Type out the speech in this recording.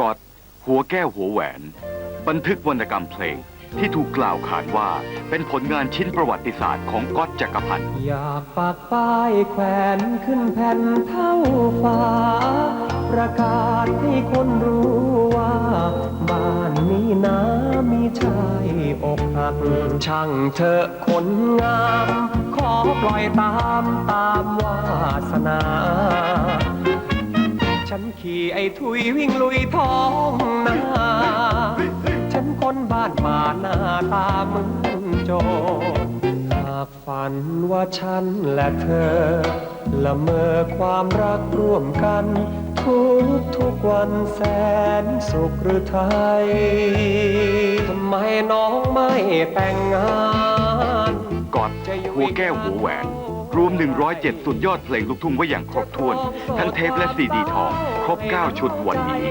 กอดหัวแก้วหัวแหวน บันทึกวรรณกรรมเพลงที่ถูกกล่าวขานว่าเป็นผลงานชิ้นประวัติศาสตร์ของก๊อตจักรพันธ์ อยากปากป้ายแขวนขึ้นแผ่นเท่าฟ้า ประกาศให้คนรู้ว่า บ้านนี้นะมีชายอกหัก ช่างเธอคนงาม ขอปล่อยตามตามวาสนา ฉันขี่ไอ้ทุยวิ่งลุยท้องนาฉันคนบ้านป่าหน้าตาเหมือนโจรหากฝันว่าฉันและเธอ ละเมอความรักร่วมกัน ทุกทุกๆวันแสนสุขหรือไทยทำไมน้องไม่แต่งงาน กอดหัวแก้วหัวแหวน รวม 107 สุดยอดเพลงลูกทุ่งไว้อย่างครบถ้วน ทั้งเทปและซีดีทอง ครบ 9 ชุดวันนี้